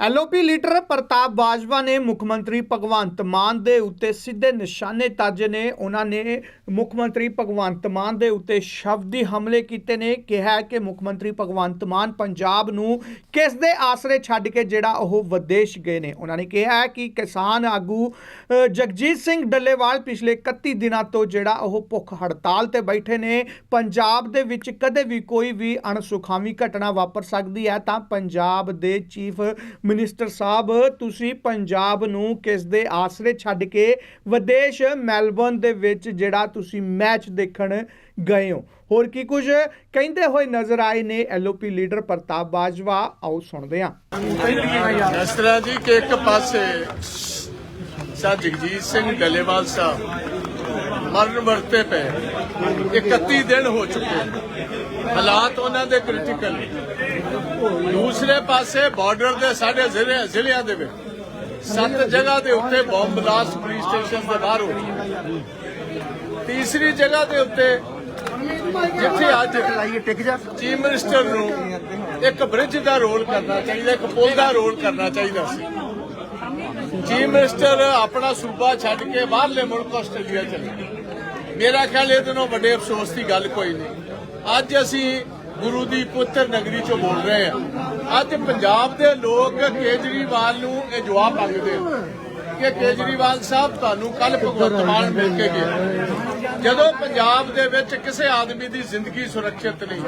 LOP leader ਪ੍ਰਤਾਪ ਬਾਜਵਾ ਨੇ ਮੁੱਖ ਮੰਤਰੀ ਭਗਵੰਤ ਮਾਨ ਦੇ ਉੱਤੇ ਸਿੱਧੇ ਨਿਸ਼ਾਨੇ ਤਾਜੇ ਨੇ। ਉਹਨਾਂ ਨੇ ਮੁੱਖ ਮੰਤਰੀ ਭਗਵੰਤ ਮਾਨ ਦੇ ਉੱਤੇ ਸ਼ਬਦੀ ਹਮਲੇ ਕੀਤੇ ਨੇ। ਕਿਹਾ ਕਿ ਮੁੱਖ ਮੰਤਰੀ ਭਗਵੰਤ ਮਾਨ ਪੰਜਾਬ ਨੂੰ ਕਿਸ ਦੇ ਆਸਰੇ ਛੱਡ ਕੇ ਜਿਹੜਾ ਉਹ ਵਿਦੇਸ਼ ਗਏ ਨੇ? ਉਹਨਾਂ ਨੇ ਕਿਹਾ ਕਿ ਕਿਸਾਨ ਆਗੂ ਜਗਜੀਤ ਸਿੰਘ ਡੱਲੇਵਾਲ ਪਿਛਲੇ 31 ਦਿਨਾਂ ਤੋਂ ਜਿਹੜਾ ਉਹ ਭੁੱਖ ਹੜਤਾਲ ਤੇ ਬੈਠੇ ਨੇ। ਪੰਜਾਬ ਦੇ ਵਿੱਚ ਕਦੇ ਵੀ ਕੋਈ ਵੀ ਅਣਸੁਖਾਵੀ ਘਟਨਾ ਵਾਪਰ ਸਕਦੀ ਹੈ ਤਾਂ ਪੰਜਾਬ ਦੇ ਚੀਫ ਮਿਨਿਸਟਰ ਸਾਹਿਬ, ਤੁਸੀਂ ਪੰਜਾਬ ਨੂੰ ਕਿਸ ਦੇ ਆਸਰੇ ਛੱਡ ਕੇ ਵਿਦੇਸ਼ ਮੈਲਬੌਰਨ ਦੇ ਵਿੱਚ ਜਿਹੜਾ ਤੁਸੀਂ ਮੈਚ ਦੇਖਣ ਗਏ ਹੋ? ਹੋਰ ਕੀ ਕੁਝ ਕਹਿੰਦੇ ਹੋਏ ਨਜ਼ਰ ਆਏ ਨੇ ਐਲਓਪੀ ਲੀਡਰ ਪ੍ਰਤਾਪ ਬਾਜਵਾ? ਆਓ ਸੁਣਦੇ ਹਾਂ। ਇਸ ਤਰ੍ਹਾਂ ਜੀ ਕਿ ਇੱਕ ਪਾਸੇ ਸਾ ਜਗਜੀਤ ਸਿੰਘ ਡੱਲੇਵਾਲ ਸਾਹਿਬ ਮਰਨ ਵਰਤੇ ਪਏ। 31 ਦਿਨ ਹੋ ਚੁੱਕੇ। ਹਾਲਾਤ ਉਹਨਾਂ ਦੇ ਕ੍ਰਿਟੀਕਲ ਦੂਸਰੇ ਪਾਸੇ ਬਾਰਡਰ ਦੇ ਸਾਡੇ ਜ਼ਿਲ੍ਹੇ ਜ਼ਿਲ੍ਹਿਆਂ ਦੇ ਵਿੱਚ ਸੱਤ ਜਗ੍ਹਾ ਦੇ ਉੱਤੇ ਬੰਬ ਬਲਾਸਟ ਪੁਲਿਸ ਸਟੇਸ਼ਨ ਦੇ ਬਾਹਰ ਹੋ ਤੀਸਰੀ ਜਗ੍ਹਾ ਦੇ ਉੱਤੇ ਜਿੱਥੇ ਅੱਜ ਚੀਫ ਮਿਨਿਸਟਰ ਨੂੰ ਇੱਕ ਬ੍ਰਿਜ ਦਾ ਰੋਲ ਕਰਨਾ ਚਾਹੀਦਾ, ਇੱਕ ਪੁਲ ਦਾ ਰੋਲ ਕਰਨਾ ਚਾਹੀਦਾ ਸੀ। ਚੀਫ ਮਿਨਿਸਟਰ ਆਪਣਾ ਸੂਬਾ ਛੱਡ ਕੇ ਬਾਹਰਲੇ ਮੁਲਕ ਆਸਟ੍ਰੇਲੀਆ ਚਲੇ ਮੇਰਾ ਖਿਆਲ ਇਹ ਦਿਨੋਂ ਵੱਡੇ ਅਫਸੋਸ ਦੀ ਗੱਲ ਕੋਈ ਨਹੀਂ। ਅੱਜ ਅਸੀਂ ਗੁਰੂ ਦੀ ਪੁੱਤਰ ਨਗਰੀ ਚੋਂ ਬੋਲ ਰਹੇ ਹਾਂ। ਅੱਜ ਪੰਜਾਬ ਦੇ ਲੋਕ ਕੇਜਰੀਵਾਲ ਨੂੰ ਇਹ ਜਵਾਬ ਮੰਗਦੇ ਕਿ ਕੇਜਰੀਵਾਲ ਸਾਹਿਬ, ਤੁਹਾਨੂੰ ਕੱਲ ਭਗਵੰਤ ਮਾਨ ਮਿਲ ਕੇ ਗਿਆ। ਜਦੋਂ ਪੰਜਾਬ ਦੇ ਵਿੱਚ ਕਿਸੇ ਆਦਮੀ ਦੀ ਜ਼ਿੰਦਗੀ ਸੁਰੱਖਿਅਤ ਨਹੀਂ,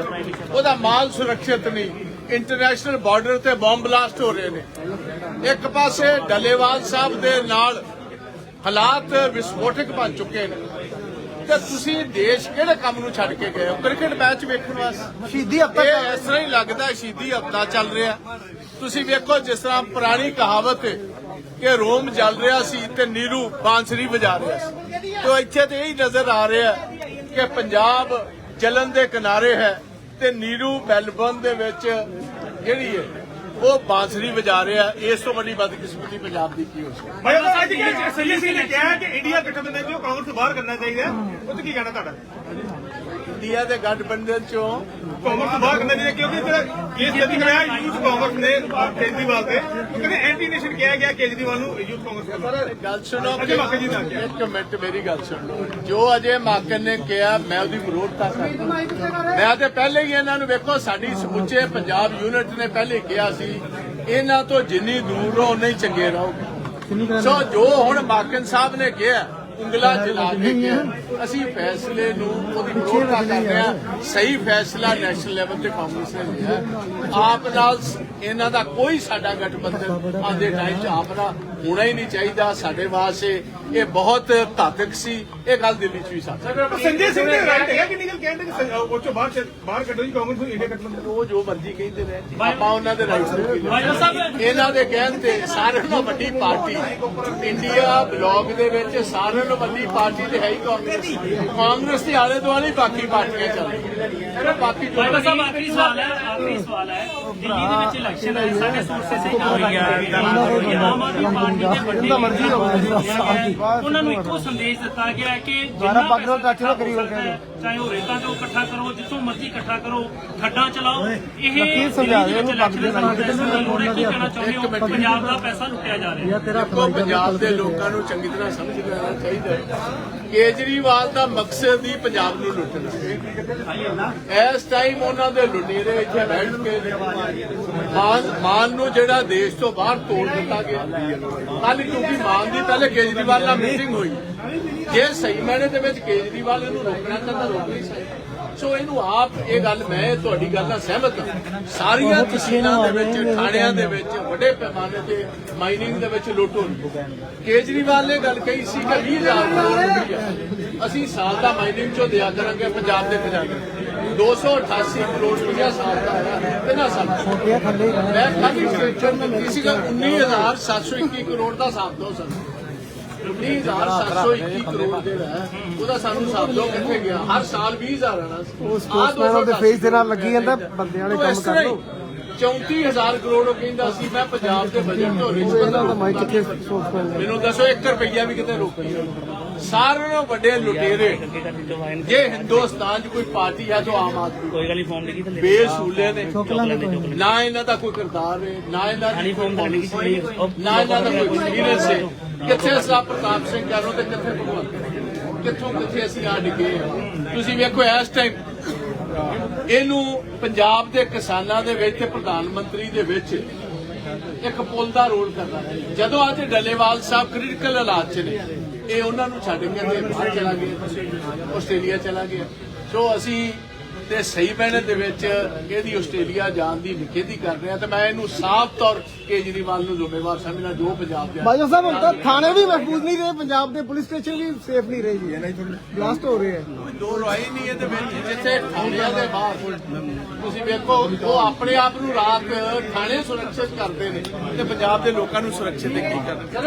ਉਹਦਾ ਮਾਲ ਸੁਰੱਖਿਅਤ ਨਹੀਂ ਇੰਟਰਨੈਸ਼ਨਲ ਬਾਰਡਰ ਤੇ ਬੰਬ ਬਲਾਸਟ ਹੋ ਰਹੇ ਨੇ। ਇੱਕ ਪਾਸੇ ਡੱਲੇਵਾਲ ਸਾਹਿਬ ਦੇ ਨਾਲ ਹਾਲਾਤ ਵਿਸਫੋਟਕ ਬਣ ਚੁੱਕੇ ਨੇ। ਤੇ ਤੁਸੀਂ ਦੇਸ਼ ਕਿਹੜੇ ਕੰਮ ਨੂੰ ਛੱਡ ਕੇ ਗਏ ਹੋ? ਕ੍ਰਿਕਟ ਮੈਚ ਵੇਖਣ ਵਾਸਤੇ। ਸ਼ਹੀਦੀ ਹਫ਼ਤਾ ਇਹ ਇਸ ਤਰ੍ਹਾਂ ਹੀ ਲੱਗਦਾ ਹੈ ਸ਼ਹੀਦੀ ਹਫਤਾ ਚੱਲ ਰਿਹਾ। ਤੁਸੀਂ ਵੇਖੋ ਜਿਸ ਤਰ੍ਹਾਂ ਪੁਰਾਣੀ ਕਹਾਵਤ ਹੈ ਕਿ ਰੋਮ ਜਲ ਰਿਹਾ ਸੀ ਤੇ ਨੀਰੂ ਬਾਂਸਰੀ ਵਜਾ ਰਿਹਾ ਸੀ। ਤੇ ਇੱਥੇ ਤੇ ਇਹੀ ਨਜ਼ਰ ਆ ਰਿਹਾ ਕਿ ਪੰਜਾਬ ਜਲਨ ਦੇ ਕਿਨਾਰੇ ਹੈ ਤੇ ਨੀਰੂ ਮੈਲਬਨ ਦੇ ਵਿੱਚ ਜਿਹੜੀ ਹੈ ਉਹ ਬਾਂਸਰੀ ਵਜਾ ਰਿਹਾ, ਇਸ ਤੋਂ ਵੱਡੀ ਬਦਕਿਸਮਤੀ ਪੰਜਾਬ ਦੀ ਕੀ ਹੋ ਸਕਦੀ ਭਾਈ ਉਹ ਅੱਜ ਕਿ ਸੰਜੇ ਸਿੰਘ ਨੇ ਕਿਹਾ ਕਿ ਇੰਡੀਆ ਗਠਬੰਧਨ ਚੋਂ ਕਾਂਗਰਸ ਬਾਹਰ ਕਰਨਾ ਚਾਹੀਦਾ ਉਹ ਤੇ ਕੀ ਕਹਿਣਾ ਤੁਹਾਡਾ? ਇੰਡੀਆ ਦੇ ਗਠਬੰਧਨ ਚੋਂ। ਕਾਂਗਰਸ ਤੋਂ ਬਾਹਰ ਕਰਨਾ ਚਾਹੀਦਾ ਕਿਉਂਕਿ ਜਿਹੜਾ ਕੇਸ ਜਦੀ ਕਰਾਇਆ ਯੂਥ ਕਾਂਗਰਸ ਨੇ ਕੇਜਰੀਵਾਲ ਤੇ। ਉਹ ਕਹਿੰਦੇ ਐਂਟੀ ਨੇਸ਼ਨ ਕਿਹਾ ਗਿਆ ਕੇਜਰੀਵਾਲ ਨੂੰ ਯੂਥ ਕਾਂਗਰਸ ਕਰਨਾ ਗੱਲ ਸੁਣੋ ਅਜੇ ਮਾਕਨ ਜੀ ਨਾਲ ਕਿਹਾ। ਇੱਕ ਮਿੰਟ ਮੇਰੀ ਗੱਲ ਸੁਣੋ। ਜੋ ਅਜੇ ਮਾਕਨ ਨੇ ਕਿਹਾ ਮੈਂ ਉਹਦੀ ਵਿਰੋਧਤਾ ਕਰਦਾ। ਮੈਂ ਤੇ ਪਹਿਲੇ ਹੀ ਇਹਨਾਂ ਨੂੰ ਵੇਖੋ ਸਾਡੀ ਸਮੁੱਚੇ ਪੰਜਾਬ ਯੂਨਿਟ ਨੇ ਪਹਿਲੇ ਕਿਹਾ ਸੀ ਇਹਨਾਂ ਤੋਂ ਜਿੰਨੀ ਦੂਰ ਰਹੋ ਉਨਾ ਹੀ ਚੰਗੇ ਰਹੋਗੇ। ਸੋ ਜੋ ਹੁਣ ਮਾਕਨ ਸਾਹਿਬ ਨੇ ਕਿਹਾ ਉਂਗਲਾ ਜਲਾ ਕੇ ਅਸੀਂ ਫੈਸਲੇ ਨੂੰ ਉਹਦੀ ਵਿਰੋਧਤਾ ਕਰਦੇ ਹਾਂ। ਸਹੀ ਫੈਸਲਾ ਨੈਸ਼ਨਲ ਲੈਵਲ ਤੇ ਕਾਂਗਰਸ ਨੇ ਲਿਆ ਆਪ ਨਾਲ ਇਹਨਾਂ ਦਾ ਕੋਈ ਸਾਡਾ ਗਠਬੰਧਨ ਆਦੇ ਟਾਈਮ 'ਚ ਆਪ ਦਾ ਹੋਣਾ ਹੀ ਨਹੀਂ ਚਾਹੀਦਾ ਸਾਡੇ ਵਾਸਤੇ। ਇਹ ਬਹੁਤ ਘਾਤਕ ਸੀ। ਇਹ ਗੱਲ ਦਿੱਲੀ 'ਚ ਵੀ ਸਾਥ ਸੰਜੇ ਸਿੰਘ ਨੇ ਰਾਈਟ ਹੈਗਾ ਕਿ? ਨਿਕਲ ਕਹਿੰਦੇ ਕਿ ਉਹ ਚੋਂ ਬਾਹਰ ਬਾਹਰ ਕੱਢੋ ਜੀ ਕਾਂਗਰਸ ਨੂੰ ਇੰਡੀਆ ਗਠਬੰਧਨ ਉਹ ਜੋ ਮਰਜ਼ੀ ਕਹਿੰਦੇ ਰਹੇ ਆਪਾਂ ਉਹਨਾਂ ਦੇ ਰਾਈਟਸ ਨੂੰ? ਇਹਨਾਂ ਦੇ ਕਹਿਣ ਤੇ ਸਾਰਿਆਂ ਨਾਲੋਂ ਵੱਡੀ ਪਾਰਟੀ ਇੰਡੀਆ ਬਲੌਗ ਦੇ ਵਿੱਚ ਸਾਰਿਆਂ ਨਾਲੋਂ ਵੱਡੀ ਪਾਰਟੀ ਤੇ ਹੈ ਹੀ ਕਾਂਗਰਸ। ਕਾਂਗਰਸ ਦੇ ਆਲੇ ਦੁਆਲੇ ਹੀ ਬਾਕੀ ਪਾਰਟੀਆਂ ਚੱਲ ਰਹੀਆਂ। ਬਾਕੀ ਜੋ ਬਾਬਾ ਸਾਹਿਬ ਆਖਰੀ ਸਵਾਲ ਹੈ ਆਖਰੀ ਸਵਾਲ ਹੈ। ਦਿੱਲੀ ਦੇ ਵਿੱਚ ਇਲੈਕਸ਼ਨ ਹੈ ਸਾਡੇ ਸੋਰਸਸ ਸੇ ਹੋ ਹੈ ਆਮ ਆਦਮੀ ਪਾਰਟੀ ਦੇ ਵੱਡੇ ਉਹਨਾਂ ਨੂੰ ਇੱਕੋ ਸੰਦੇਸ਼ ਦਿੱਤਾ ਗਿਆ ਹੈ ਕਿ ਜਿੰਨਾ ਪੱਗ ਟੱਚ ਨਾ ਕਰੀ ਚਾਹੇ ਉਹ ਰੇਤਾਂ ਤੋਂ ਇਕੱਠਾ ਕਰੋ ਜਿੱਥੋਂ ਮਰਜ਼ੀ ਇਕੱਠਾ ਕਰੋ ਖੱਡਾਂ ਚਲਾਓ। ਇਹ ਵਕੀਲ ਸਮਝਾ ਰਹੇ ਉਹਨੂੰ ਪੱਗ ਦੇ ਨਾਲ। ਉਹਨਾਂ ਦੀ ਕਹਿਣਾ ਚਾਹੁੰਦੇ ਹੋ? ਪੰਜਾਬ ਦਾ ਪੈਸਾ ਲੁੱਟਿਆ ਜਾ ਰਿਹਾ ਹੈ। ਦੇਖੋ ਪੰਜਾਬ ਦੇ ਲੋਕਾਂ ਨੂੰ ਚੰਗੀ ਤਰ੍ਹਾਂ ਸਮਝ ਲੈਣਾ ਚਾਹੀਦਾ ਕੇਜਰੀਵਾਲ ਦਾ ਮਕਸਦ ਹੀ ਪੰਜਾਬ ਨੂੰ ਲੁੱਟਣਾ। ਇਸ ਟਾਈਮ ਉਹਨਾਂ ਦੇ ਲੁਟੇਰੇ ਇੱਥੇ ਬੈਠ ਕੇ ਮਾਨ ਮਾਨ ਨੂੰ ਜਿਹੜਾ ਦੇਸ਼ ਤੋਂ ਬਾਹਰ ਤੋੜ ਦਿੱਤਾ ਗਿਆ। ਕੱਲ ਕਿਉਂਕਿ ਮਾਨ ਦੀ ਪਹਿਲੇ ਕੇਜਰੀਵਾਲ ਨਾਲ ਮੀਟਿੰਗ ਹੋਈ। ਜੇ ਸਹੀ ਮਾਇਨੇ ਦੇ ਵਿੱਚ ਕੇਜਰੀਵਾਲ ਇਹਨੂੰ ਰੋਕਣਾ ਚਾਹੁੰਦਾ ਰੋਕ ਨਹੀਂ ਸਕਦਾ ਸੋ ਇਹਨੂੰ ਆਪ ਇਹ ਗੱਲ ਮੈਂ ਤੁਹਾਡੀ ਗੱਲ ਨਾਲ ਸਹਿਮਤ ਹਾਂ। ਸਾਰੀਆਂ ਤਹਿਸੀਲਾਂ ਦੇ ਵਿੱਚ ਥਾਣਿਆਂ ਦੇ ਵਿੱਚ ਵੱਡੇ ਪੈਮਾਨੇ ਤੇ ਮਾਈਨਿੰਗ ਦੇ ਵਿੱਚ ਲੁੱਟ ਹੋ ਰਹੀ ਹੈ ਕੇਜਰੀਵਾਲ ਨੇ ਗੱਲ ਕਹੀ ਸੀ ਕਿ 20000 ਕਰੋੜ ਅਸੀਂ ਸਾਲ ਦਾ ਮਾਈਨਿੰਗ ਚੋਂ ਦਿਆ ਕਰਾਂਗੇ ਪੰਜਾਬ ਦੇ ਖਜ਼ਾਨੇ। 288 ਕਰੋੜ ਰੁਪਈਆ ਸਾਲ ਦਾ ਹੈ ਤਿੰਨਾਂ ਸਾਲਾਂ ਮੈਂ ਖਾਲੀ ਨੂੰ ਕੀਤੀ ਸੀਗਾ 19721 ਕਰੋੜ ਦਾ ਹਿਸਾਬ ਦੋ ਸਰ। 19721 ਕਰੋੜ ਜਿਹੜਾ ਹੈ, ਉਹਦਾ ਸਾਨੂੰ ਹਿਸਾਬ ਦੋ ਕਿੱਥੇ ਗਿਆ। ਹਰ ਸਾਲ 20000 ਆਣਾ ਉਹ ਸਪੋਰਟਸਮੈਨ ਦੇ ਫੇਸ ਦੇ ਨਾਲ ਲੱਗੀ ਜਾਂਦਾ ਬੰਦਿਆਂ ਵਾਲੇ ਕੰਮ ਕਰ 34000 ਕਰੋੜ ਉਹ ਕਹਿੰਦਾ ਸੀ ਮੈਂ ਪੰਜਾਬ ਦੇ ਬਜਟ ਤੋਂ ਰਿਸ਼ਵਤ ਤਾਂ ਮੈਂ ਕਿੱਥੇ ਸੋਚ ਪਾ ਮੈਨੂੰ ਦੱਸੋ 1 ਰੁਪਈਆ ਵੀ ਕਿਤੇ ਰੋਕੀ ਸਾਰਿਆਂ ਨਾਲੋਂ ਵੱਡੇ ਲੁਟੇਰੇ। ਜੇ ਹਿੰਦੁਸਤਾਨ 'ਚ ਕੋਈ ਪਾਰਟੀ ਹੈ ਤਾਂ ਆਮ ਆਦਮੀ ਕੋਈ ਗੱਲ ਨਹੀਂ ਫਾਰਮ ਲਿਖੀ ਥੱਲੇ? ਬੇਸੂਲੇ ਨੇ। ਇਹਨਾਂ ਦਾ ਕੋਈ ਕਿਰਦਾਰ ਹੈ ਨਾ ਇਹਨਾਂ ਦੀ ਨਹੀਂ ਫਾਰਮ ਥੱਲੇ ਲਿਖੀ ਥੱਲੇ? ਉਹ ਨਾ ਇਹਨਾਂ ਦਾ ਕੋਈ ਐਕਸਪੀਰੀਅੰਸ ਹੈ ਕਿੱਥੇ ਸਾਹਿਬ ਪ੍ਰਤਾਪ ਸਿੰਘ ਕਰੋ ਤੇ ਕਿੱਥੇ ਭਗਵੰਤ? ਕਿੱਥੋਂ ਕਿੱਥੇ ਅਸੀਂ ਆ ਡਿੱਗੇ ਤੁਸੀਂ ਵੇਖੋ ਇਸ ਟਾਈਮ ਇਹਨੂੰ ਪੰਜਾਬ ਦੇ ਕਿਸਾਨਾਂ ਦੇ ਵਿੱਚ ਤੇ ਪ੍ਰਧਾਨ ਮੰਤਰੀ ਦੇ ਵਿੱਚ ਇੱਕ ਪੁੱਲ ਦਾ ਰੋਲ ਕਰਨਾ ਹੈ। ਜਦੋਂ ਅੱਜ ਡੱਲੇਵਾਲ ਸਾਹਿਬ ਕ੍ਰਿਟੀਕਲ ਹਾਲਾਤ 'ਚ ਨੇ, ਇਹ ਉਹਨਾਂ ਨੂੰ ਛੱਡ ਕੇ ਤੇ ਬਾਹਰ ਚਲਾ ਗਿਆ, ਆਸਟ੍ਰੇਲੀਆ ਚਲਾ ਗਿਆ। ਸੋ ਅਸੀਂ ਤੇ ਸਹੀ ਬਹਿਣੇ ਦੇ ਵਿੱਚ ਇਹਦੀ ਆਸਟ੍ਰੇਲੀਆ ਜਾਣ ਦੀ ਨਿਖੇਧੀ ਕਰ ਰਹੇ ਤੇ ਮੈਂ ਇਹਨੂੰ ਸਾਫ਼ ਤੌਰ ਕੇਜਰੀਵਾਲ ਨੂੰ ਜ਼ਿੰਮੇਵਾਰ ਸਮਝਣਾ ਜੋ ਪੰਜਾਬ ਦੇ ਬਾਜਾ ਸਾਹਿਬ ਹੁਣ ਤਾਂ ਥਾਣੇ ਵੀ ਮਹਿਫੂਜ਼ ਨਹੀਂ ਰਹੇ ਪੰਜਾਬ ਦੇ ਪੁਲਿਸ ਸਟੇਸ਼ਨ ਵੀ ਸੇਫ ਨਹੀਂ ਰਹੇ ਜੀ। ਬਲਾਸਟ ਹੋ ਰਹੇ ਹੈ ਕੋਈ ਦੋ ਰਾਈ ਨਹੀਂ ਇਹਦੇ ਵਿੱਚ। ਜਿੱਥੇ ਥਾਣਿਆਂ ਦੇ ਬਾਹਰ ਤੁਸੀਂ ਵੇਖੋ ਉਹ ਆਪਣੇ ਆਪ ਨੂੰ ਰਾਤ ਥਾਣੇ ਸੁਰੱਖਿਅਤ ਕਰਦੇ ਨੇ ਤੇ ਪੰਜਾਬ ਦੇ ਲੋਕਾਂ ਨੂੰ ਸੁਰੱਖਿਅਤ ਕੀ ਕਰਦੇ